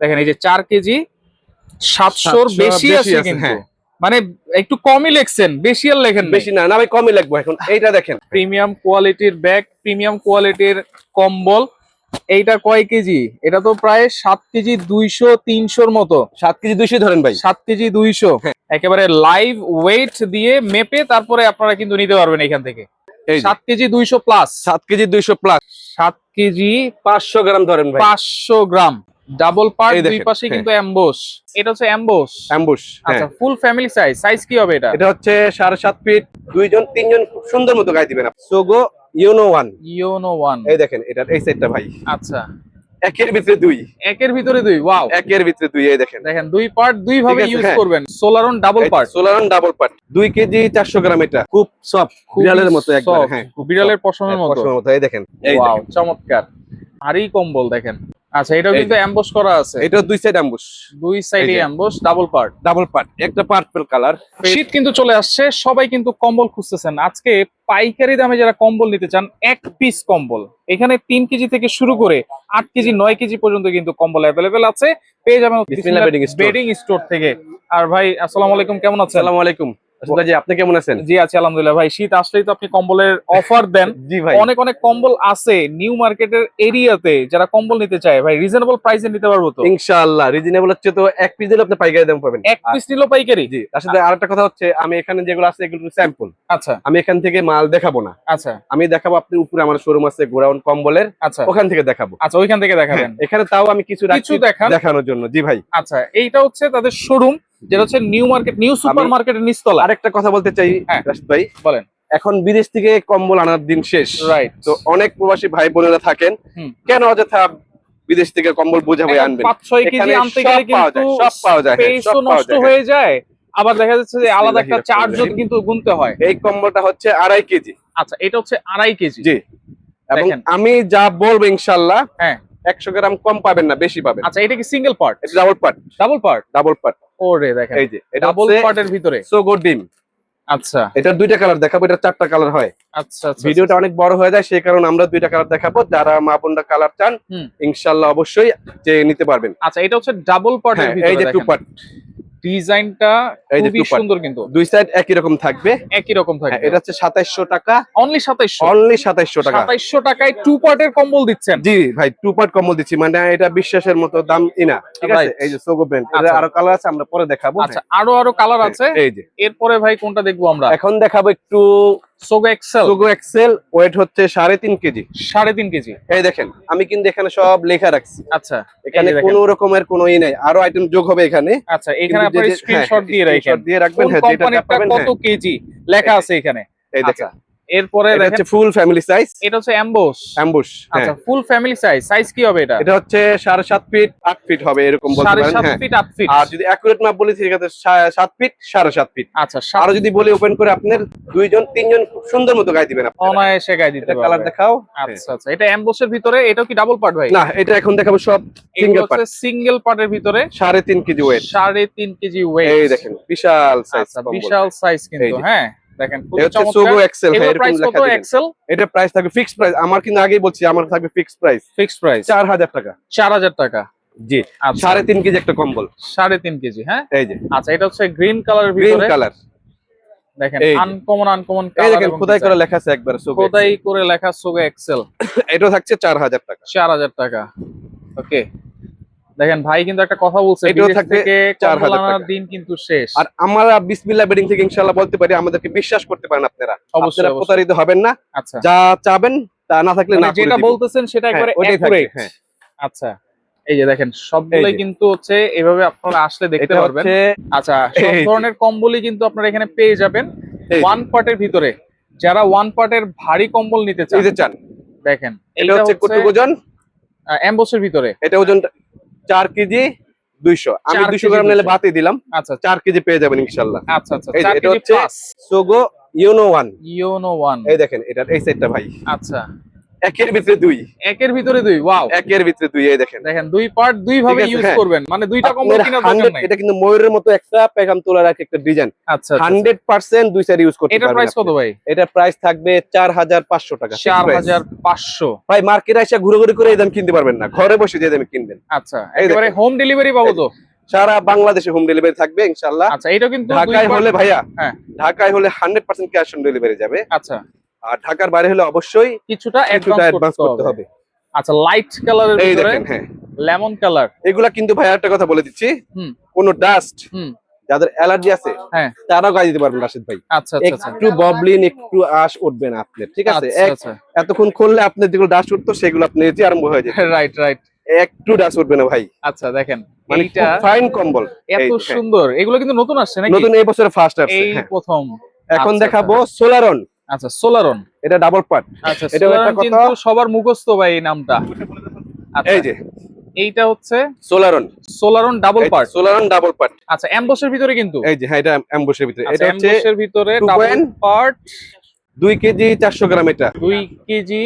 দেখেন এই যে চার কেজি সাতশোর বেশি আছে কিন্তু হ্যাঁ। মানে একটু কমই লেখছেন বেশি আর লেখেন বেশি না না ভাই কমই লাগবে এখন। এইটা দেখেন। প্রিমিয়াম কোয়ালিটির ব্যাগ প্রিমিয়াম কোয়ালিটির কম্বল। এইটা কয় কেজি? এটা তো প্রায় সাত কেজি দুইশো তিনশোর মতো। সাত কেজি দুইশো ধরেন ভাই। সাত কেজি দুইশো। হ্যাঁ। একেবারে লাইভ ওয়েট দিয়ে মেপে তারপরে আপনারা কিন্তু নিতে পারবেন এখান থেকে। সাত কেজি দুইশো প্লাস সাত কেজি দুইশো প্লাস সাত কেজি পাঁচশো গ্রাম ধরেন পাঁচশো গ্রাম। ডাবল পার্ট দুই পাশে হ্যাঁ। কিন্তু অ্যাম্বোস এটা হচ্ছে অ্যাম্বোস অ্যাম্বুশ আচ্ছা ফুল ফ্যামিলি সাইজ সাইজ কি হবে এটা? এটা হচ্ছে সাড়ে সাত ফিট দুইজন তিনজন খুব সুন্দর মতো গায়ে দিবেন Sogo Uno one Uno one এই দেখেন এটা এই সাইডটা ভাই। আচ্ছা। একের ভিতরে দুই। একের ভিতরে দুই ওয়াও একের ভিতরে দুই এই দেখেন। দেখেন দুই পার্ট দুই ভাবে ইউজ হ্যাঁ। করবেন। Solaron double part Solaron double part দুই কেজি চারশো গ্রাম এটা। খুব সফট বিড়ালের মতো একবার হ্যাঁ। খুব বিড়ালের পশমের হ্যাঁ, মতো। পশমের মতো এই দেখেন এই ওয়াও চমৎকার। আরই কম্বল দেখেন। আচ্ছা এটাও কিন্তু অ্যাম্বোস করা আছে। এটা দুই সাইড অ্যাম্বুশ দুই সাইডে। Emboss double part double part একটা পার্পল কালার শীত কিন্তু চলে আসছে সবাই কিন্তু কম্বল খুঁজতেছেন। আজকে পাইকারি দামে যারা কম্বল নিতে চান এক পিস কম্বল। এখানে তিন কেজি থেকে শুরু করে আট কেজি নয় কেজি পর্যন্ত কিন্তু কম্বল অ্যাভেলেবেল আছে। পেয়ে যাবেন বেডিং স্টোর। থেকে। আর ভাই আসসালামু আলাইকুম কেমন আছেন? আসসালামু আলাইকুম। আপনি কেমন আছেন? জি আছি আলহামদুলিল্লাহ। ভাই শীত আসলেই তো আপনি কম্বলের অফার দেন। জি ভাই। অনেক অনেক কম্বল আছে নিউ মার্কেটের এরিয়াতে যারা কম্বল নিতে চায়। ভাই রিজনেবল প্রাইসে নিতে পারব তো? ইনশাআল্লাহ রিজনেবল হচ্ছে তো এক পিস দিলে আপনি পাইকারি দাম পাবেন। এক পিস নিল পাইকারি? জি সাথে আরেকটা কথা হচ্ছে আমি এখানে যেগুলো আছে এগুলো স্যাম্পল আচ্ছা। আমি এখান থেকে মাল দেখাবো না। আচ্ছা। আমি দেখাবো আপনি উপরে আমার শোরুম আছে গোডাউন কম্বলের। আচ্ছা। ওখান থেকে দেখাবো। আচ্ছা ওইখান থেকে দেখাবেন। এখানে তাও আমি কিছু কিছু রাখছি দেখানোর জন্য। জি ভাই। আচ্ছা এইটা হচ্ছে তাদের শোরুম যেটা হচ্ছে নিউ মার্কেট নিউ সুপার মার্কেটের নিচতলা। আরেকটা কথা বলতে চাই হ্যাঁ। রাশিদ ভাই। বলেন। এখন বিদেশ থেকে কম্বল আনার দিন শেষ। রাইট তো অনেক প্রবাসী ভাই বোনেরা থাকেন কেন অযথা বিদেশ থেকে কম্বল বোঝা হয়ে আনবেন? পাঁচ ছয় কেজি আনতে গেলে কিন্তু সব পাওয়া যায়, হ্যাঁ, সব নষ্ট হয়ে যায় আবার দেখা যাচ্ছে যে আলাদা একটা চার্জও কিন্তু গুনতে হয়। এই কম্বলটা হচ্ছে আড়াই কেজি। আচ্ছা এটা হচ্ছে আড়াই কেজি। জি। এবং আমি যা বলব ইনশাল্লাহ হ্যাঁ। একশো গ্রাম কম পাবেন না বেশি পাবেন। আচ্ছা এটা কি সিঙ্গেল পার্ট এটা double part double part double part ওরে দেখেন এই যে এটা ডাবল পার্টের ভিতরে। সোগো ডিম। আচ্ছা। এটা দুইটা কালার দেখাবো এটা চারটা কালার হয়। আচ্ছা আচ্ছা ভিডিওটা অনেক বড় হয়ে যায় সেই কারণে আমরা দুইটা কালার দেখাবো। যারা মা বোনরা কালার চান। ইনশাল্লাহ অবশ্যই যে নিতে পারবেন। আচ্ছা এটা হচ্ছে ডাবল পার্টের হ্যাঁ ভিতরে এই যে টু পার্ট ডিজাইনটা খুবই সুন্দর কিন্তু। দুই সাইড একই রকম থাকবে। একই রকম হ্যাঁ, থাকবে এটা হচ্ছে সাতাইশশো টাকা। অনলি সাতাইশশো। অনলি সাতাইশশো টাকা। সাতাইশশো টাকায় টু পার্টের কম্বল দিচ্ছেন। জি ভাই টু পার্ট কম্বল দিচ্ছি। মানে এটা বিশ্বাসের মতো দাম ইনা। ঠিক আছে? এই যে সোগো ব্র্যান্ড আচ্ছা। আরও কালার আছে আমরা পরে দেখাবো। আচ্ছা আরও আরও কালার আছে। হ্যাঁ, এই যে। এরপরে ভাই কোনটা দেখব আমরা? এখন দেখাবো একটু Sogo Excel Sogo Excel weight হচ্ছে সাড়ে তিন কেজি। সাড়ে তিন কেজি। এই দেখেন আমি কিন্তু এখানে সব লেখা রাখছি। আচ্ছা এখানে কোনো রকমের কোনো ই নাই আরও আইটেম যোগ হবে এখানে। আচ্ছা এখানে আপনার স্ক্রিনশট হ্যাঁ, দিয়ে রাখেন। দিয়ে রাখবেন হ্যাঁ যেটা কত হ্যাঁ, কেজি লেখা আছে এখানে? এই আচ্ছা। দেখেন এরপরে হচ্ছে ফুল ফ্যামিলি সাইজ এটা হচ্ছে অ্যাম্বোস অ্যাম্বুশ আচ্ছা ফুল ফ্যামিলি সাইজ সাইজ কি হবে এটা? এটা হচ্ছে সাড়ে সাত ফিট আট ফিট হবে এরকম বলতে পারেন সাত হ্যাঁ। ফিট আট ফিট আর যদি অ্যাকুরেট মাপ বলি সেক্ষেত্রে সা- সাত ফিট সাড়ে সাত ফিট আচ্ছা আরও যদি বলি ওপেন করে আপনার দুইজন তিনজন খুব সুন্দর মতো গায়ে দিবেন আপনারা। অনায়াসে গায়ে দিতে এটা কালার দেখাও আচ্ছা আচ্ছা। এটা অ্যাম্বোসের ভিতরে এটা কি ডাবল পার্ট ভাই? না এটা এখন দেখাবো সব সিঙ্গেল পার্ট হচ্ছে সিঙ্গেল পার্টের ভিতরে সাড়ে তিন কেজি ওয়েট সাড়ে তিন কেজি ওয়েট এই দেখেন বিশাল সাইজ আচ্ছা বিশাল সাইজ কিন্তু হ্যাঁ। দেখেন খুব এটা হচ্ছে চমৎকার। সোগো এক্সেল এরকম লেখা এক্সেল এটা প্রাইস থাকবে ফিক্সড প্রাইস আমার কিন্তু আগেই বলছি আমার থাকবে ফিক্সড প্রাইস ফিক্সড প্রাইস চার হাজার টাকা। চার হাজার টাকা। জি আচ্ছা। সাড়ে তিন কেজি একটা কম্বল। সাড়ে তিন কেজি হ্যাঁ? এই যে। আচ্ছা এটা হচ্ছে গ্রিন কালারের গ্রিন কালার দেখেন আনকমন আনকমন দেখেন খোদাই করে লেখা আছে একবার সোগো খোদাই করে লেখা সোগো এক্সেল এটা থাকছে চার হাজার টাকা। চার হাজার টাকা। ওকে দেখেন ভাই কিন্তু একটা কথা বলছে এটাও বিদেশ থাকবে থেকে 4,000 কম্বল আনার টাকা। দিন কিন্তু শেষ। আর আমরা বিসমিল্লাহ বেডিং থেকে ইনশাআল্লাহ বলতে পারি আমাদেরকে বিশ্বাস করতে পারেন আপনারা। অবশ্যই, আপনারা প্রতারিত হবেন না। আচ্ছা। যা চাবেন তা না থাকলে মানে না যেটা বলতেছেন সেটা হ্যাঁ, একবারে হ্যাঁ। আচ্ছা এই যে দেখেন সবগুলাই কিন্তু হচ্ছে এভাবে আপনারা আসলে দেখতে পারবেন। আচ্ছা সব ধরনের কম্বলই কিন্তু আপনারা এখানে পেয়ে যাবেন ওয়ান পার্টের ভিতরে। যারা ওয়ান পার্টের ভারী কম্বল নিতে চান চান। দেখেন এটা হচ্ছে কটুক ওজন। এম্বসের ভিতরে। এটা ওজন চার কেজি দুইশো। আমি দুইশো গ্রাম নিলে 200 ভাতে দিলাম। আচ্ছা চার কেজি পেয়ে যাবেন ইনশাল্লাহ। আচ্ছা আচ্ছা। এটা হচ্ছে Sogo Uno one. Uno one. এই দেখেন এটা এই সাইডটা ভাই। আচ্ছা। একের ভিতরে দুই। একের ভিতরে দুই ওয়াও একের ভিতরে দুই এই দেখেন। দেখেন দুই পার্ট দুই ভাবে ইউজ হ্যাঁ। করবেন। মানে দুইটা কম্বল কিনা দরকার নাই। এটা কিন্তু ময়ূরের মতো একটা পেগাম তোলার এক একটা ডিজাইন আচ্ছা আচ্ছা, হান্ড্রেড পার্সেন্ট দুই সাইড ইউজ করতে পারবেন প্রাইস কত ভাই? এটা প্রাইস থাকবে চার হাজার পাঁচশো টাকা fixed চার price। হাজার পাঁচশো। ভাই মার্কেট এসে ঘুরে ঘুরে করে এই দাম কিনতে পারবেন না। ঘরে বসে যে দামে কিনবেন। আচ্ছা একেবারে হোম ডেলিভারি পাবো তো? সারা বাংলাদেশে হোম ডেলিভারি থাকবে ইনশাল্লাহ আচ্ছা এটা কিন্তু ঢাকায় হলে ভাইয়া হ্যাঁ। ঢাকায় হলে hundred percent cash on delivery যাবে। আচ্ছা। আর ঢাকার বাইরে হলে অবশ্যই কিছুটা অ্যাডভান্স করতে হবে। আচ্ছা লাইট কালারের এই দেখেন হ্যাঁ। লেমন কালার এগুলা কিন্তু ভাই একটা কথা বলে দিচ্ছি। হুম। কোন ডাস্ট হুম। যাদের অ্যালার্জি আছে হ্যাঁ। তারাও গাড়ি দিতে পারবেন রাশিদ ভাই। আচ্ছা আচ্ছা আচ্ছা। একটু ববলিন একটু আশ উঠবে না আপনার ঠিক আছে? এতক্ষণ খুললে আপনার যেগুলো ডাস্ট উঠতো সেগুলো আপনি নিজে আরম্ভ হয়ে যাবে রাইট রাইট একটু ডাস্ট উঠবে না ভাই। আচ্ছা দেখেন মানে ফাইন কম্বল। এত যে, হ্যাঁ। সুন্দর। এগুলো কিন্তু নতুন আসছে নাকি? নতুন এই বছরে ফার্স্ট আসছে এই হ্যাঁ। প্রথম। এখন দেখাবো সোলারন আচ্ছা সোলারন এটা ডাবল পার্ট আচ্ছা এটাও একটা কথা। সবার মুখস্থ ভাই এই নামটা। আচ্ছা, এই যে। এইটা হচ্ছে Solaron Solaron double part Solaron double part আচ্ছা এমবসের ভিতরে কিন্তু। এই যে হ্যাঁ এটা অ্যাম্বুসের ভিতরে। আচ্ছা এটা হচ্ছে এমবসের ভিতরে ডাবল পার্ট দুই কেজি চারশো গ্রাম এটা। দুই কেজি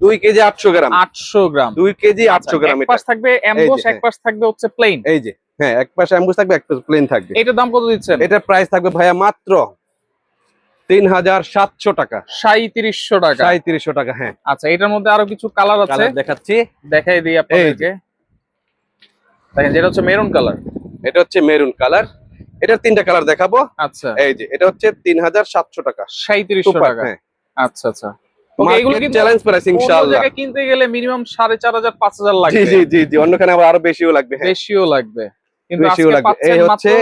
দুই কেজি আটশো গ্রাম। আটশো গ্রাম। দুই কেজি আচ্ছা, আটশো গ্রাম এক এটা। পাশ থাকবে এমবস হ্যাঁ। এক পাশ থাকবে হচ্ছে প্লেন এই যে হ্যাঁ এক পাশে অ্যাম্বুস থাকবে এক পাশে প্লেন থাকবে। এটার দাম কত দিচ্ছেন? এটা প্রাইস থাকবে ভাইয়া মাত্র তিন হাজার সাতশো টাকা। সাঁত্রিশশো টাকা। সাঁত্রিশশো টাকা হ্যাঁ। আচ্ছা এটার মধ্যে আরও কিছু কালার আছে? দেখাচ্ছি। দেখাই দিই আপনাদেরকে। দেখেন যেটা হচ্ছে মেরুন কালার। এটা হচ্ছে মেরুন কালার। এটার তিনটা কালার দেখাবো। আচ্ছা। এই যে এটা হচ্ছে তিন হাজার সাতশো টাকা। সাঁত্রিশশো টাকা। হ্যাঁ। আচ্ছা আচ্ছা। কিনতে গেলে মিনিমাম সাড়ে চার হাজার পাঁচ হাজার লাগবে। জি জি জি। অন্যখানে আবার আরও বেশিও লাগবে হ্যাঁ। বেশিও লাগবে। বেশিও লাগবে। এই হচ্ছে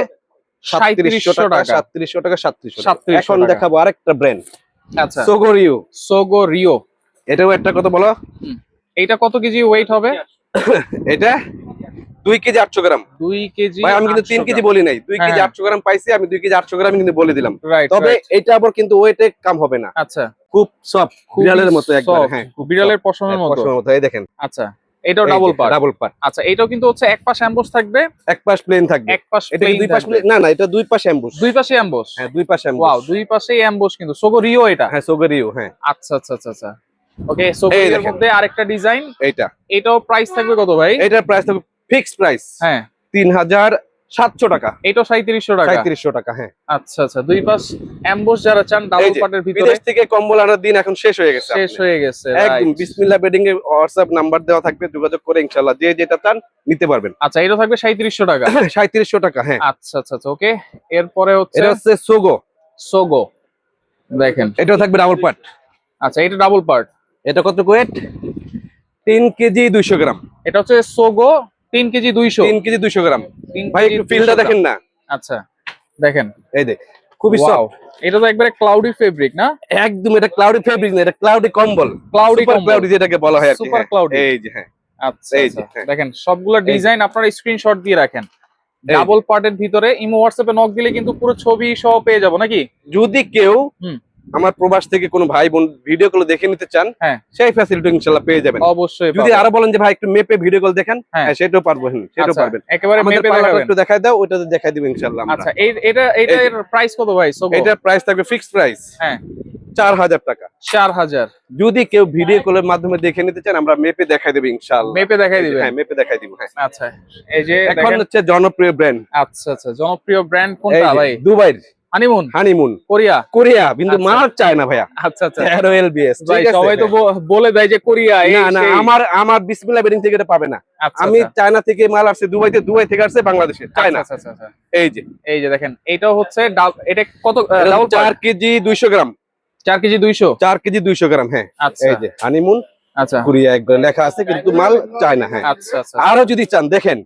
সাঁত্রিশশো টাকা সাতত্রিশশো টাকা সাতত্রিশশো এখন দেখাবো আরেকটা ব্র্যান্ড আচ্ছা। সোগোরিও সোগো রিও এটাও একটা কথা বলো। এইটা কত কেজি ওয়েট হবে? এটা দুই কেজি আটশো গ্রাম। দুই কেজি ভাই আমি কিন্তু তিন কেজি বলি নাই। দুই কেজি হ্যাঁ। আটশো গ্রাম পাইছি আমি দুই কেজি আটশো গ্রাম কিন্তু বলে দিলাম। তবে এটা আবার কিন্তু ওয়েটে কম হবে না। আচ্ছা। খুব সফট বিড়ালের মতো একবার হ্যাঁ বিড়ালের পশমের পশমের মতো এই দেখেন। আচ্ছা। এটাও ডাবল পার ডাবল পার আচ্ছা এটাও কিন্তু হচ্ছে এক পাশে অ্যাম্বস থাকবে এক পাশ প্লেন থাকবে। এক পাশ এটা দুই পাশ প্লেন না না এটা দুই পাশে অ্যাম্বুশ দুই পাশে অ্যাম্বস হ্যাঁ দুই পাশে ওয়াও দুই পাশেই অ্যাম্বস কিন্তু। সোগো রিও এটা? হ্যাঁ সোগোরিও হ্যাঁ। আচ্ছা আচ্ছা আচ্ছা আচ্ছা। ওকে সোগো এর মধ্যে আরেকটা ডিজাইন এইটা। এটাও প্রাইস থাকবে কত ভাই? এটার প্রাইস থাকবে ফিক্সড প্রাইস হ্যাঁ। তিন হাজার সাতশো টাকা। এটাও সাঁত্রিশশো টাকা? সাঁত্রিশশো টাকা হ্যাঁ। আচ্ছা আচ্ছা দুই পাশ অ্যাম্বস যারা চান ডাবল পার্টের ভিতরে বিদেশ থেকে কম্বল আনার দিন এখন শেষ হয়ে গেছে শেষ হয়ে গেছে একদম. বিসমিল্লাহ বেডিং এর হোয়াটসঅ্যাপ নাম্বার দেওয়া থাকবে যোগাযোগ করে ইনশাআল্লাহ যে যেটা চান নিতে পারবেন। আচ্ছা এটা থাকবে সাঁত্রিশশো টাকা? সাঁত্রিশশো টাকা হ্যাঁ। আচ্ছা আচ্ছা আচ্ছা ওকে এরপরে হচ্ছে এটা হচ্ছে সোগো সোগো দেখেন। এটাও থাকবে ডাবল পার্ট আচ্ছা এটা ডাবল পার্ট এটা কত ওয়েট তিন কেজি দুইশো গ্রাম। এটা হচ্ছে সোগো তিন কেজি দুইশো? তিন কেজি দুইশো গ্রাম। ভাই একটু ফিলটা দেখেন না। আচ্ছা দেখেন। এই দেখ খুবই সফট এটা তো একবারে ক্লাউডি ফেব্রিক না? একদম এটা ক্লাউডি ফেব্রিক না এটা ক্লাউডি কম্বল। ক্লাউডি ক্লাউডি যেটাকে বলা হয় সুপার হ্যাঁ। ক্লাউডি এই যে হ্যাঁ। আচ্ছা এই আচ্ছা। যে, হ্যাঁ। দেখেন সবগুলা। ডিজাইন আপনারা স্ক্রিনশট দিয়ে রাখেন। ডাবল পার্টের ভিতরে ইমো হোয়াটসঅ্যাপে নক দিলে কিন্তু পুরো ছবি সহ পেয়ে যাব নাকি? যদি কেউ হুম। আমার প্রবাস থেকে কোনো ভাই বোন ভিডিও কল দেখে নিতে চান হ্যাঁ। সেই ফ্যাসিলিটি ইনশাআল্লাহ পেয়ে যাবেন। অবশ্যই যদি আরও বলেন যে ভাই একটু মেপে ভিডিও কল দেখেন হ্যাঁ। হ্যাঁ সেটাও পারব হ্যাঁ সেটাও আচ্ছা, পারবেন। একেবারে মেপে দেখাবেন একটু দেখাই দাও ওটাতে দেখাই দিব ইনশাআল্লাহ আচ্ছা এই এটা এটা এর প্রাইস কত ভাই? এটার প্রাইস থাকবে ফিক্সড প্রাইস হ্যাঁ। চার হাজার টাকা। চার হাজার। যদি কেউ ভিডিও কলের মাধ্যমে দেখে নিতে চান আমরা মেপে দেখাই দেবো ইনশাআল্লাহ মেপে দেখাই দিবেন। হ্যাঁ মেপে দেখাই দিব হ্যাঁ। আচ্ছা এই যে এখন হচ্ছে জনপ্রিয় ব্র্যান্ড আচ্ছা আচ্ছা জনপ্রিয় ব্র্যান্ড কোনটা ভাই? দুবাইর হানিমুন? হানিমুন। কোরিয়া। কোরিয়া কিন্তু আচ্ছা। মাল চায় না ভাইয়া। আচ্ছা আচ্ছা। তেরো এলবিএস ভাই সবাই তো বলে দেয় যে কোরিয়া না না আমার আমার বিসমিল্লাহ বেডিং থেকে এটা পাবে না। আচ্ছা, আমি আচ্ছা। চায়না থেকে মাল আসছে দুবাইতে দুবাই থেকে আসছে বাংলাদেশে চায়না। আচ্ছা, আচ্ছা, আচ্ছা। এই যে। এই যে দেখেন এটাও হচ্ছে এটা কত ডাবল চার কেজি দুইশো গ্রাম। চার কেজি দুইশো? চার কেজি দুইশো গ্রাম হ্যাঁ। আচ্ছা। এই যে হানিমুন আচ্ছা। কোরিয়া একবার লেখা আছে কিন্তু মাল চায় না হ্যাঁ। আচ্ছা আচ্ছা। আরও যদি চান দেখেন।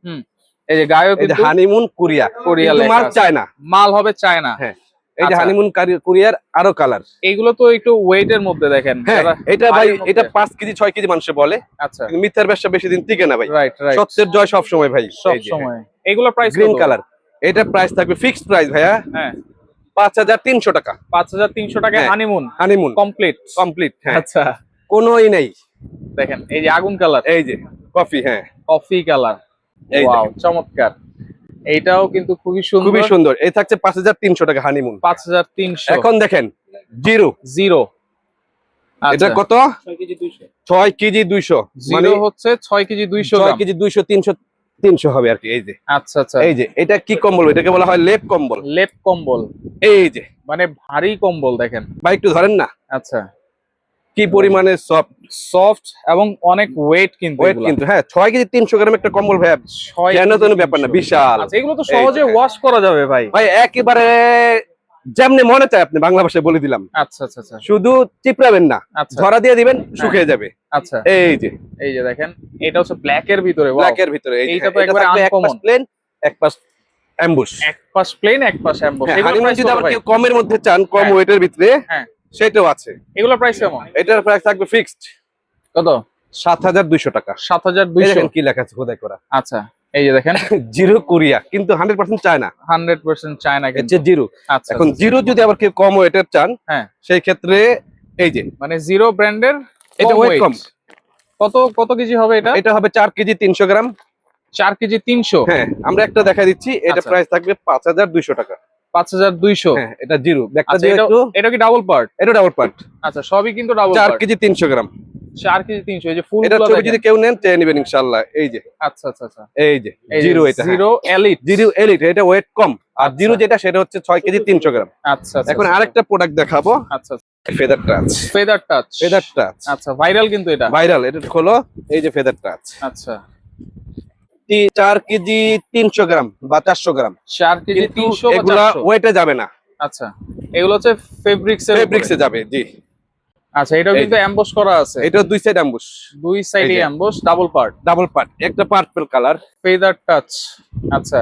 এই যে গায়ও কিন্তু হানিমুন কোরিয়া। কোরিয়া মাল আছে। চায় না। মাল হবে চায়না হ্যাঁ। এই যে আচ্ছা। হানিমুন কারি- কোরিয়ার আরও কালার এইগুলো তো একটু ওয়েট এর মধ্যে দেখেন। হ্যাঁ এটা ভাই এটা পাঁচ কেজি ছয় কেজি মানুষ বলে। আচ্ছা। মিথ্যার ব্যবসা বেশি দিন টিকে না ভাই। সত্যের জয় সব সময় ভাই সব সময় এগুলো প্রাইস গ্রিন কালার এটা প্রাইস থাকবে ফিক্সড প্রাইস ভাইয়া। হ্যাঁ। পাঁচ হাজার তিনশো টাকা। পাঁচ হাজার তিনশো টাকা হ্যাঁ। হানিমুন। হানিমুন। কমপ্লিট কমপ্লিট হ্যাঁ। আচ্ছা। কোনোই নেই। দেখেন এই যে আগুন কালার এই যে কফি হ্যাঁ। কফি কালার চমৎকার। এইটাও কিন্তু খুবই সুন্দর। খুবই সুন্দর। এই থাকছে পাঁচ হাজার তিনশো টাকা হানিমুন পাঁচ হাজার তিনশো। এখন দেখেন জিরো। জিরো। এটা কত? ছয় কেজি দুইশো। মানে জিরো হচ্ছে ছয় কেজি দুইশো ছয় কেজি দুইশো তিনশো তিনশো হবে আর কি এই যে। আচ্ছা আচ্ছা। এই যে এটা কি কম্বল? এটাকে বলা হয় লেপ কম্বল। লেপ কম্বল। এই যে। মানে ভারী কম্বল দেখেন। ভাই একটু ধরেন না। আচ্ছা। কি পরিমাণে সফট সফট এবং অনেক ওয়েট কিন্তু ওয়েট কিন্তু হ্যাঁ ছয় কেজি তিনশো গ্রাম একটা কম্বল ভাই ছয় কেন কেজি তো ব্যাপার না বিশাল। আচ্ছা এগুলো তো সহজে ওয়াশ করা যাবে ভাই। ভাই একেবারে যেমনি মনে চায় আপনি বাংলা ভাষায় বলে দিলাম। আচ্ছা আচ্ছা আচ্ছা। শুধু চিপড়াবেন না আচ্ছা। ধরা দিয়ে দিবেন শুকিয়ে যাবে। আচ্ছা। এই যে। এই যে দেখেন এটা হচ্ছে ব্ল্যাক এর ভিতরে। ব্ল্যাক এর ভিতরে এইটা তো একবারে পাশ প্লেন এক পাশ অ্যাম্বুশ এক পাশ প্লেন এক পাশ অ্যাম্বস হ্যাঁ, এগুলো যদি আবার কেউ কমের মধ্যে চান কম হ্যাঁ। ওয়েটের ভিতরে হ্যাঁ। সেটাও আছে। এগুলো প্রাইস কেমন? এটার প্রাইস থাকবে ফিক্সড কত? সাত হাজার দুইশো টাকা। সাত হাজার দুইশো কি লেখা আছে খোদাই করা। আচ্ছা এই যে দেখেন। জিরো কোরিয়া কিন্তু হান্ড্রেড পার্সেন্ট চায় না হান্ড্রেড পার্সেন্ট চায়না চেয়ে জিরো। আচ্ছা এখন আচ্ছা। জিরো যদি আবার কেউ কম ওয়েটের চান হ্যাঁ। সেই ক্ষেত্রে এই যে। মানে জিরো ব্র্যান্ডের এটা weight কম। কত কত কেজি হবে এটা? এটা হবে চার কেজি তিনশো গ্রাম। চার কেজি তিনশো? হ্যাঁ আমরা একটা দেখা দিচ্ছি এটা আচ্ছা। প্রাইস থাকবে পাঁচ হাজার দুইশো টাকা। পাঁচ হাজার দুইশো। হ্যাঁ এটা জিরো। আচ্ছা এটা কি ডাবল পার্ট এটা ডাবল পার্ট আচ্ছা সবই কিন্তু ডাবল চার কেজি তিনশো গ্রাম। চার কেজি তিনশো। এই যে ফুল এটা ছবি যদি কেউ নেন চেয়ে নেবেন ইনশাল্লাহ এই যে। আচ্ছা আচ্ছা আচ্ছা। এই যে জিরো এটা হ্যাঁ। জিরো এলিট জিরো এলিট এটা ওয়েট কম। আর আচ্ছা। জিরো যেটা সেটা হচ্ছে ছয় কেজি তিনশো গ্রাম। আচ্ছা আচ্ছা এখন আরেকটা প্রোডাক্ট দেখাবো। আচ্ছা feather touch feather touch feather touch আচ্ছা ভাইরাল কিন্তু এটা। ভাইরাল এটা খোলো এই যে ফেদার টাচ আচ্ছা। চার কেজি তিনশো গ্রাম বা চারশো গ্রাম। চার কেজি তিনশো এগুলা ওয়েটে যাবে না। আচ্ছা এগুলো হচ্ছে ফেব্রিক্স ফেব্রিক্সে যাবে জি। আচ্ছা এটাও কিন্তু এমবস করা আছে? এটা দুই সাইড অ্যাম্বুশ দুই সাইডে। Emboss double part double part একটা পার্পল কালার ফেদার টাচ আচ্ছা।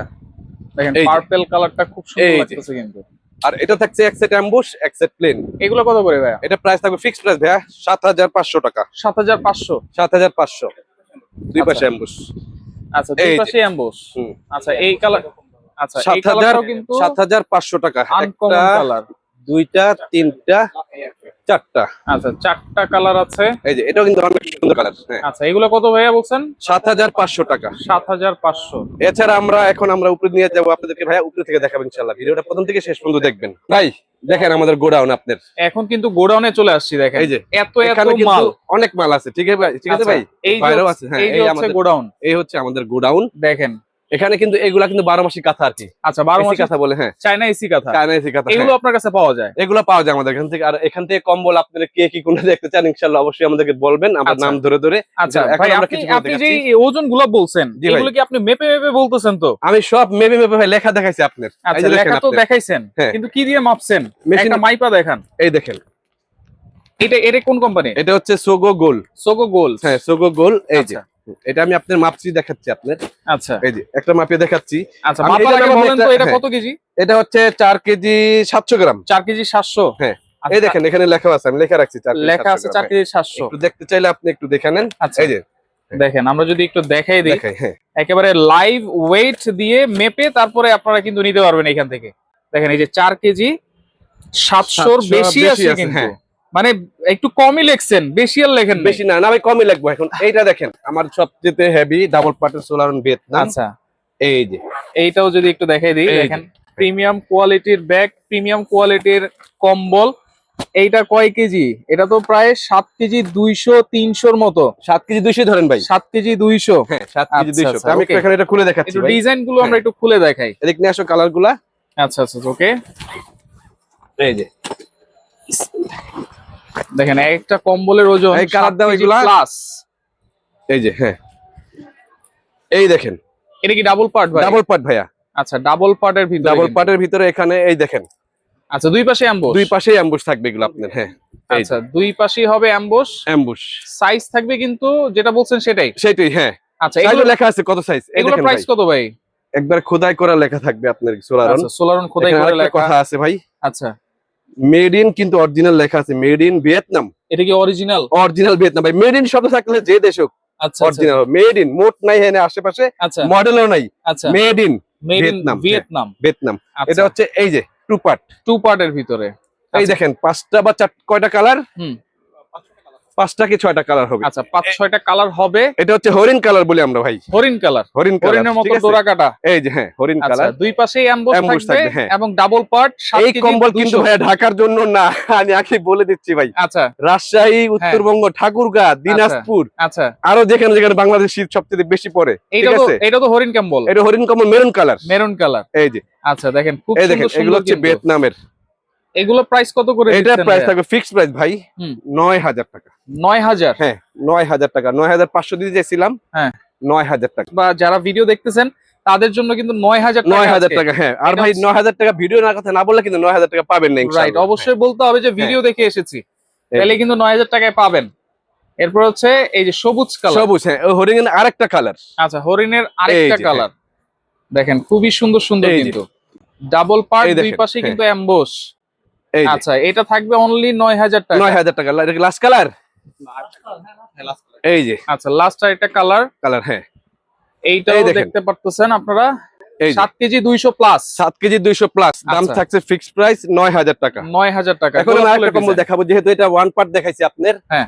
দেখেন। পার্পল কালারটা খুব সুন্দর লাগতেছে কিন্তু। আর এটা থাকছে এক সেট অ্যাম্বুশ এক সেট প্লেন এগুলো কত করে ভাইয়া? এটা প্রাইস থাকবে ফিক্সড প্রাইস ভাইয়া সাত হাজার পাঁচশো টাকা। সাত হাজার পাঁচশো। সাত হাজার পাঁচশো। দুই আচ্ছা। পাশে অ্যাম্বুশ আচ্ছা দুই পাশে আচ্ছা এই কালার আচ্ছা সাত এই হাজার কালারটাও কিন্তু সাত হাজার পাঁচশো টাকা। আনকমন একটা কালার দুইটা তিনটা চারটা। আচ্ছা চারটা কালার আছে। এই যে এটাও কিন্তু অনেক সুন্দর কালার হ্যাঁ। আচ্ছা এগুলো কত ভাইয়া বলছেন? সাত হাজার পাঁচশো টাকা। সাত হাজার পাঁচশো। এছাড়া আমরা এখন আমরা উপরে নিয়ে যাব আপনাদেরকে ভাইয়া উপরে থেকে দেখাবেন ইনশাল্লাহ ভিডিওটা প্রথম থেকে শেষ পর্যন্ত দেখবেন। ভাই দেখেন আমাদের গোডাউন আপনার। এখন কিন্তু গোডাউনে চলে আসছি দেখেন। এই যে এত এত মাল। অনেক মাল আছে ঠিক আছে ভাই? ঠিক আছে আচ্ছা, ভাই? এই আছে, হ্যাঁ, এই আমাদের- গোডাউন। এই হচ্ছে আমাদের গোডাউন। দেখেন এখানে কিন্তু এগুলা কিন্তু বারো মাসি কাঁথা আর কি। আচ্ছা বারো এসি মাস কাঁথা বলে হ্যাঁ। চায়না এসি কথা। চায়না এসি কাঁথা এগুলো হ্যাঁ। আপনার কাছে পাওয়া যায়? এগুলো পাওয়া যায় আমাদের এখান থেকে। আর এখান থেকে কম্বল আপনারা কে কি কোনটা দেখতে চান ইনশাল্লাহ অবশ্যই আমাদেরকে বলবেন। আমরা আচ্ছা। নাম ধরে ধরে আচ্ছা ভাই আপনি যে ওজনগুলো বলছেন এগুলো কি আপনি মেপে মেপে বলতেছেন তো? আমি সব মেপে মেপে ভাই লেখা দেখাইছি আপনার। আচ্ছা লেখা তো দেখাইছেন হ্যাঁ। কিন্তু কি দিয়ে মাপছেন? মেশিন একটা মাইপা দেখান। এই দেখেন। এটা এটা কোন কোম্পানি এটা হচ্ছে সোগো গোল। সোগো গোল। হ্যাঁ সোগো গোল এই যে। আচ্ছা। এটা আমি আপনার মাপছি দেখাচ্ছি আপনার। আচ্ছা। এই যে একটা মাপিয়ে দেখাচ্ছি। আচ্ছা মাপার আগে বলেন তো এটা হ্যাঁ। কত কেজি? এটা হচ্ছে চার কেজি সাতশো গ্রাম। চার কেজি সাতশো? হ্যাঁ। আচ্ছা, এই দেখেন এখানে লেখা আছে আমি লেখা রাখছি চার কেজি লেখা আছে গ্রাম, চার হ্যাঁ। কেজি সাতশো। একটু দেখতে চাইলে আপনি একটু দেখে নেন। আচ্ছা। এই যে দেখেন আমরা যদি একটু দেখাই দিই। হ্যাঁ। একেবারে লাইভ ওয়েট দিয়ে মেপে তারপরে আপনারা কিন্তু নিতে পারবেন এখান থেকে। দেখেন এই যে চার কেজি সাতশোর 700 বেশি আছে কিন্তু। হ্যাঁ। মানে একটু কমই লেখছেন বেশি আর লেখেন বেশি না না আমি কমই লাগবো এখন এইটা দেখেন আমার সবচেয়ে হেভি ডাবল পার্টের সোলার ভিয়েতনাম আচ্ছা। এই যে। এইটাও যদি একটু দেখাই দিই দেখেন প্রিমিয়াম কোয়ালিটির ব্যাগ প্রিমিয়াম কোয়ালিটির কম্বল। এইটা কয় কেজি? এটা তো প্রায় সাত কেজি দুইশো তিনশোর মতো। সাত কেজি দুইশো ধরেন ভাই। সাত কেজি দুইশো। হ্যাঁ সাত কেজি আচ্ছা, দুইশো। আচ্ছা, আমি একটু এখানে এটা খুলে দেখাচ্ছি ডিজাইনগুলো আমরা হ্যাঁ। একটু খুলে দেখাই। এদিক নিয়ে আসো কালারগুলা আচ্ছা আচ্ছা ওকে এই যে। দেখেন একটা কম্বলের ওজন এই colour দাও এগুলা। প্লাস এই যে হ্যাঁ। এই দেখেন। এটা কি ডাবল পার্ট ভাই? ডাবল পার্ট ভাইয়া। আচ্ছা ডাবল পার্টের ভিতরে ডাবল। পার্টের ভিতরে এখানে এই দেখেন। আচ্ছা দুই পাশে অ্যাম্বুশ দুই পাশেই অ্যাম্বুশ থাকবে এগুলো আপনার হ্যাঁ। আচ্ছা দুই পাশেই হবে অ্যাম্বুশ অ্যাম্বুশ সাইজ থাকবে কিন্তু যেটা বলছেন সেটাই। সেটাই হ্যাঁ। আচ্ছা এগুলো লেখা আছে কত সাইজ এগুলো প্রাইস কত ভাই? একবার খোদাই করা লেখা থাকবে আপনার সোলারন। আচ্ছা সোলারন খোদাই করা লেখা। কথা আছে ভাই। আচ্ছা। মেড ইন কিন্তু অরিজিনাল লেখা আছে মেড ইন ভিয়েতনাম এটা কি অরিজিনাল অরিজিনাল ভিয়েতনাম ভাই মেড ইন শব্দ থাকলে যে দেশ হোক অরিজিনাল মেড ইন মোট নাই এখানে আশেপাশে আচ্ছা। মডেলও নাই। আচ্ছা। মেড ইন ভিয়েতনাম, হ্যাঁ। ভিয়েতনাম ভিয়েতনাম এটা হচ্ছে এই যে টু পার্ট টু পার্টের ভিতরে। এই আচ্ছা। দেখেন পাঁচটা বা চার কয়টা কালার হুম। পাঁচটা কি ছয়টা কালার হবে? আচ্ছা পাঁচ ছয়টা কালার হবে। এটা হচ্ছে হরিণ কালার বলি আমরা ভাই। হরিণ কালার। হরিণ কালার হরিণের মতো ডোরা কাটা। এই যে হ্যাঁ হরিণ আচ্ছা কালার। দুই পাশে অ্যাম্বুশ থাকবে হ্যাঁ। এবং ডাবল পার্ট এই কম্বল কিন্তু ভাইয়া ঢাকার জন্য না আমি আগে বলে দিচ্ছি ভাই। আচ্ছা। রাজশাহী উত্তরবঙ্গ ঠাকুরগাঁ দিনাজপুর আচ্ছা। আরও যেখানে যেখানে বাংলাদেশ শীত সবচেয়ে বেশি পড়ে ঠিক আছে? এটা তো হরিণ কম্বল। এটা হরিণ কম্বল মেরুন কালার। Maroon colour. এই যে। আচ্ছা দেখেন খুব দেখেন সুন্দর এগুলো হচ্ছে ভিয়েতনামের। এগুলো প্রাইস কত করে এটা প্রাইস থাকবে ফিক্সড প্রাইস ভাই হুম। নয় হাজার টাকা। নয় হাজার? হ্যাঁ নয় হাজার টাকা। নয় হাজার পাঁচশো দিতে চাইছিলাম হ্যাঁ। নয় হাজার টাকা। বা যারা ভিডিও দেখতেছেন তাদের জন্য কিন্তু নয় হাজার নয় হাজার টাকা হ্যাঁ। আর ভাই হচ্ছে- নয় হাজার টাকা ভিডিও না কথা না বললে কিন্তু নয় হাজার টাকা পাবেন না রাইট অবশ্যই বলতে হবে যে ভিডিও দেখে এসেছি। তাহলে কিন্তু নয় হাজার টাকায় পাবেন। এরপর হচ্ছে এই যে সবুজ হ্যাঁ। কালার সবুজ হ্যাঁ। হরিণ আরেকটা কালার আচ্ছা হরিণের আরেকটা কালার দেখেন খুবই সুন্দর সুন্দর কিন্তু। ডাবল পার্ট দুই পাশে হ্যাঁ। কিন্তু অ্যাম্বোস আচ্ছা এটা থাকবে অনলি নয় হাজার টাকা। নয় হাজার টাকা। লাস্ট কালার এই যে। আচ্ছা লাস্ট আর একটা কালার কালার হ্যাঁ। এইটাও। দেখতে পারতেছেন আপনারা। এই যে। সাত কেজি দুইশো প্লাস সাত কেজি দুইশো প্লাস দাম আচ্ছা। থাকছে ফিক্সড প্রাইস নয় হাজার টাকা। নয় হাজার টাকা। এখন আমি ফুলের কম্বল দেখাবো যেহেতু এটা ওয়ান পার্ট দেখাইছি আপনার হ্যাঁ।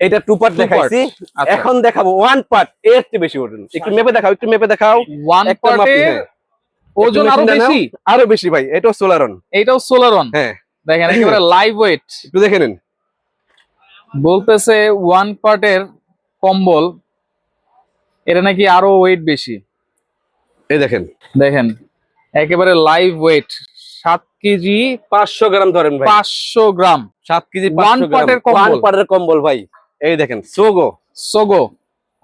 এটা টু পার্ট দেখাইছি। আচ্ছা। এখন দেখাবো ওয়ান পার্ট এর চেয়ে বেশি ওজন একটু মেপে দেখাও একটু মেপে দেখাও। ওয়ান একটা হ্যাঁ। ওজন আরও বেশি? আরও বেশি ভাই এটাও সোলারন এইটাও সোলারন হ্যাঁ। দেখেন একেবারে লাইভ ওয়েট একটু দেখে নিন। বলতেছে ওয়ান পার্টের কম্বল এটা নাকি আরও ওয়েট বেশি। এই দেখেন। দেখেন একেবারে লাইভ ওয়েট সাত কেজি পাঁচশো গ্রাম ধরেন পাঁচশো গ্রাম। সাত কেজি এর কম্বল। ওয়ান পার্টের কম্বল ভাই। এই দেখেন সোগো। সোগো।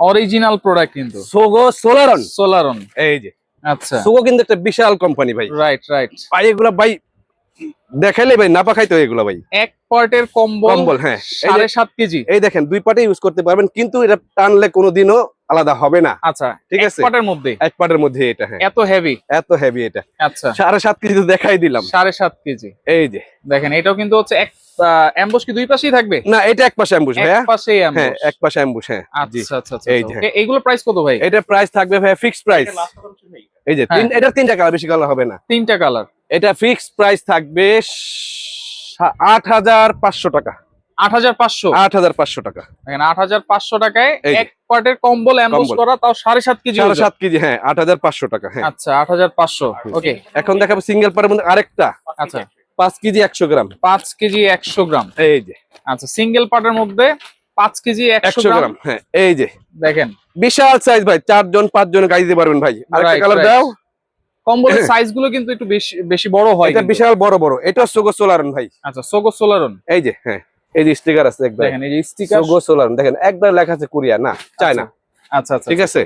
অরিজিনাল প্রোডাক্ট কিন্তু। সোগো সোলারন। সোলারন। এই যে। আচ্ছা। সোগো কিন্তু একটা বিশাল কোম্পানি ভাই। রাইট রাইট ভাই এগুলা ভাই দেখাইলে ভাই না পাখাইতো এগুলা ভাই। এক পার্টের কম্বল কম্বল হ্যাঁ। সাড়ে সাত কেজি। এই দেখেন দুই পার্টে ইউজ করতে পারবেন কিন্তু এটা টানলে কোনোদিনও আলাদা হবে না। আচ্ছা ঠিক আছে? পার্টের মধ্যে? এক পার্টের মধ্যে এটা হ্যাঁ। এত হেভি এত হেভি এটা। আচ্ছা। সাড়ে সাত কেজি দেখাই দিলাম। সাড়ে সাত কেজি। এই যে। দেখেন এটাও কিন্তু হচ্ছে এক অ্যাম্বুশ কি দুই পাশেই থাকবে? না এটা এক পাশে অ্যাম্বুশ এক পাশেই হ্যাঁ এক পাশে অ্যাম্বুশ হ্যাঁ। জি। আচ্ছা আচ্ছা প্রাইস কত ভাই? এটা প্রাইস থাকবে ভাইয়া ফিক্সড প্রাইস এই যে তিন- এটার তিনটা কালার বেশি কালার হবে না। তিনটা কালার এটা ফিক্সড প্রাইস থাকবে আট হাজার পাঁচশো টাকা। আট হাজার পাঁচশো? আট হাজার পাঁচশো টাকা। দেখেন আট হাজার পাঁচশো টাকায় এক পার্টের কম্বল অ্যাম্বুশ করা তাও সাড়ে সাত কেজি সাড়ে। সাত কেজি হ্যাঁ আট হাজার পাঁচশো টাকা হ্যাঁ। আচ্ছা আট হাজার পাঁচশো ওকে। এখন দেখাবো সিঙ্গেল পারের মধ্যে আরেকটা। আচ্ছা। পাঁচ কেজি একশো গ্রাম। পাঁচ কেজি একশো গ্রাম। এই যে। আচ্ছা সিঙ্গেল পার্টের মধ্যে পাঁচ কেজি একশো গ্রাম। হ্যাঁ এই যে। দেখেন। বিশাল সাইজ ভাই চারজন পাঁচজন গাড়ি দিতে পারবেন ভাই। আরেকটা কালার দাও। কম্বলের সাইজগুলো কিন্তু একটু বেশি বেশি বড় হয় এটা বিশাল বড় বড়। এটা সোগো সোলারন ভাই। আচ্ছা সোগো সোলারন। এই যে হ্যাঁ এই যে স্টিকার আছে একবার দেখেন এই যে স্টিকার সোগো সোলারন দেখেন একবার লেখা আছে কোরিয়া না? চায়না। আচ্ছা আচ্ছা ঠিক আছে?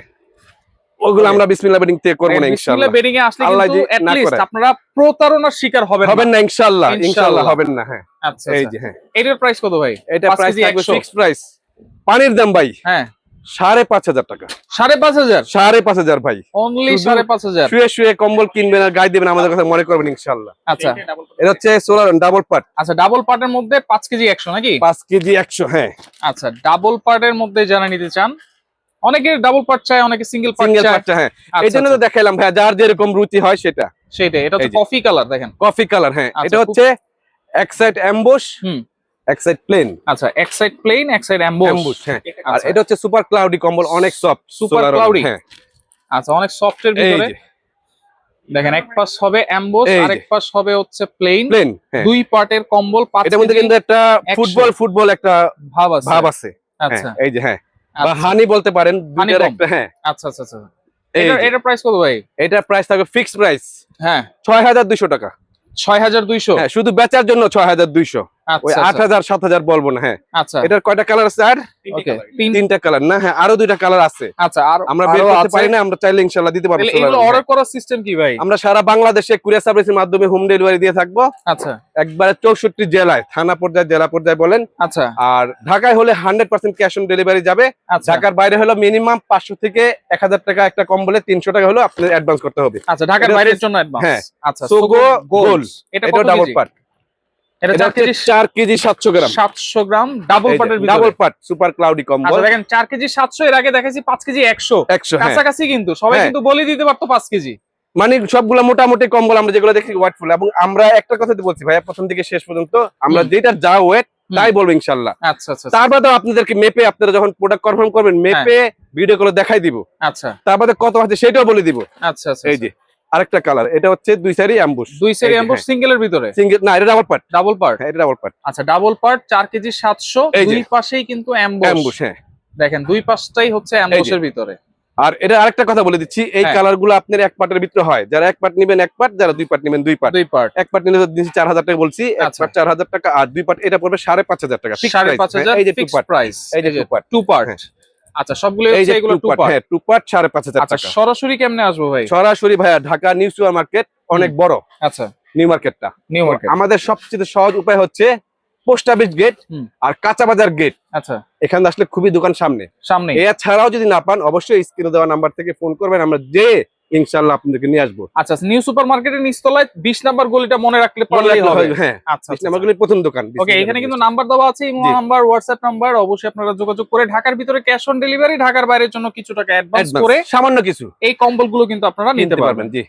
ওগুলো আমরা বিসমিল্লাহ বেডিং থেকে করব না ইনশাআল্লাহ বিসমিল্লাহ বেডিং এ আসলে কিন্তু least করে। আপনারা প্রতারণার শিকার হবেন হবেন না ইনশাআল্লাহ ইনশাআল্লাহ। হবেন না হ্যাঁ। আচ্ছা এই আচ্ছা। যে হ্যাঁ। এটার প্রাইস কত ভাই? এটা প্রাইস থাকবে ফিক্সড প্রাইস পানির দাম ভাই। হ্যাঁ। সাড়ে পাঁচ হাজার টাকা। সাড়ে পাঁচ হাজার? সাড়ে পাঁচ হাজার ভাই। অনলি সাড়ে পাঁচ হাজার? শুয়ে শুয়ে কম্বল কিনবেন আর গায়ে দেবেন আমাদের কথা মনে করবেন আচ্ছা। এটা হচ্ছে সোলার ডাবল পার্ট আচ্ছা ডাবল পার্টের মধ্যে পাঁচ কেজি একশো নাকি? পাঁচ কেজি একশো হ্যাঁ। আচ্ছা ডাবল পার্টের মধ্যে যারা নিতে চান অনেকে ডাবল পার্ট চায় অনেকে সিঙ্গেল পার্ট চায়। হ্যাঁ। আচ্ছা, এই জন্য তো আচ্ছা, দেখাইলাম ভাই যার যেরকম রুচি হয় সেটা। সেটাই এটা হচ্ছে কফি কালার দেখেন। কফি কালার হ্যাঁ। আচ্ছা, এটা হচ্ছে এক সাইড অ্যাম্বুশ হুম। এক সাইড প্লেন আচ্ছা এক সাইড প্লেন এক সাইড অ্যাম্বুশ হ্যাঁ। আর আচ্ছা। এটা হচ্ছে সুপার ক্লাউডি কম্বল অনেক সফট? হ্যাঁ। আচ্ছা অনেক ভিতরে। দেখেন এক পাশ হবে অ্যাম্বোস আর এক পাশ হবে হচ্ছে প্লেন প্লেন হ্যাঁ। দুই পার্টের কম্বল পাঁচ এটার মধ্যে কিন্তু একটা ফুটবল ফুটবল একটা ভাব আছে। ভাব আছে। আচ্ছা। হ্যাঁ এই যে হ্যাঁ। বা আচ্ছা, হানি বলতে পারেন দুইটার একটা হ্যাঁ। আচ্ছা আচ্ছা আচ্ছা। এটা প্রাইস কত ভাই? এটা প্রাইস থাকবে ফিক্সড প্রাইস হ্যাঁ। ছয় হাজার দুইশো টাকা। ছয় হাজার দুইশো? হ্যাঁ শুধু বেচার জন্য ছয় হাজার দুইশো। ওই আচ্ছা। আট হাজার সাত হাজার বলব না হ্যাঁ। আচ্ছা। এটার কয়টা কালার আছে আর? তিনটা কালার না হ্যাঁ আরও দুইটা কালার আছে। আচ্ছা আর আমরা বের করতে পারি না আমরা চাইলে ইনশাল্লাহ দিতে পারব এগুলো অর্ডার করার সিস্টেম কি ভাই। আমরা সারা বাংলাদেশে কুরিয়ার সার্ভিসের মাধ্যমে হোম ডেলিভারি দিয়ে থাকব। আচ্ছা। একবারে চৌষট্টি জেলায় থানা পর্যায়ে জেলা পর্যায়ে বলেন। আচ্ছা। আর ঢাকায় হলে hundred percent cash on delivery যাবে। আচ্ছা। ঢাকার বাইরে হলো মিনিমাম পাঁচশো থেকে এক হাজার টাকা একটা কম বলে তিনশো টাকা হলো আপনি অ্যাডভান্স করতে হবে। আচ্ছা ঢাকার বাইরের জন্য অ্যাডভান্স হ্যাঁ। আচ্ছা Sogo সোগো গোল এটা এটা ডাবল পার্ট এটা এটা কেজি চার কেজি সাতশো গ্রাম। 700 গ্রাম ডাবল পার্টের ভিতরে। ডাবল পার্ট সুপার ক্লাউডি কম্বল আচ্ছা দেখেন 4 কেজি 700 এর আগে দেখাইছি 5 কেজি 100 একশো হ্যাঁ। কাছাকাছি কিন্তু সবাই হ্যাঁ। কিন্তু বলে দিতে পারতো 5 কেজি। মানে সবগুলো মোটামুটি কম্বল আমরা যেগুলো দেখি ওয়েট ফুল এবং আমরা একটা কথা বলছি ভাইয়া প্রথম থেকে শেষ পর্যন্ত আমরা যেটা যা ওয়েট তাই বলব ইনশাল্লাহ। আচ্ছা আচ্ছা আচ্ছা, আপনাদেরকে মেপে আপনারা যখন প্রোডাক্ট কনফার্ম করবেন মেপে ভিডিও করে দেখাই দিব। আচ্ছা। তার বাদে কত আছে সেটাও বলে দিব। আচ্ছা আচ্ছা এই যে। আরেকটা কালার এটা হচ্ছে দুই সাইডই অ্যাম্বুশ দুই সেরি অ্যাম্বুশ সিঙ্গেলের ভিতরে? সিঙ্গেল না এটা ডাবল পার্ট ডাবল পার্ট হ্যাঁ এটা ডাবল পার্ট আচ্ছা ডাবল পার্ট চার কেজি সাতশো এই যে। দুই পাশেই কিন্তু অ্যাম্বুশ অ্যাম্বুশ হ্যাঁ। দেখেন দুই পাশটাই হচ্ছে অ্যাম্বুশের ভিতরে। আর এটা আরেকটা কথা বলে দিচ্ছি এই হ্যাঁ। কালারগুলো আপনার এক পার্টের ভিতরে হয়। যারা এক পার্ট নেবেন এক পার্ট যারা দুই পার্ট নেবেন দুই পার্ট দুই পার্ট এক পার্ট নিলে চার হাজার টাকা বলছি এক আচ্ছা। পার্ট চার হাজার টাকা আর দুই পার্ট এটা পড়বে সাড়ে পাঁচ হাজার টাকা সাড়ে। পাঁচ হাজার হ্যাঁ, এই যে টু পার্ট প্রাইস এই যে টু পার্ট টু পার্ট হ্যাঁ। আচ্ছা সবগুলো এই হচ্ছে এগুলো টু টু পার্ট পার্ট হ্যাঁ টু পার্ট আচ্ছা সরাসরি কেমনে আসব ভাই? সরাসরি ভাইয়া ঢাকা নিউ সুপার মার্কেট অনেক বড়। আচ্ছা। নিউ মার্কেটটা। New market. আমাদের সবচেয়ে সহজ উপায় হচ্ছে পোস্ট অফিস গেট আর কাঁচা বাজার গেট। আচ্ছা। এখানে আসলে খুবই দোকান সামনে। সামনে এছাড়াও যদি না পান অবশ্যই স্ক্রিনে দেওয়া নাম্বার থেকে ফোন করবেন। আমরা যে ইনশাল্লাহ আপনাদেরকে নিয়ে আসব। আচ্ছা নিউ সুপার মার্কেটের নিচতলায় বিশ নাম্বার গলিটা মনে রাখলে পারলেই হবে। হ্যাঁ আচ্ছা আচ্ছা, নাম্বারগুলি প্রথম দোকান ওকে এখানে কিন্তু নাম্বার দেওয়া আছে ইমো নাম্বার হোয়াটসঅ্যাপ নাম্বার অবশ্যই আপনারা যোগাযোগ করে ঢাকার ভিতরে ক্যাশ অন ডেলিভারি ঢাকার বাইরের জন্য কিছু টাকা অ্যাডভান্স করে সামান্য কিছু এই কম্বলগুলো কিন্তু আপনারা নিতে পারবেন জি।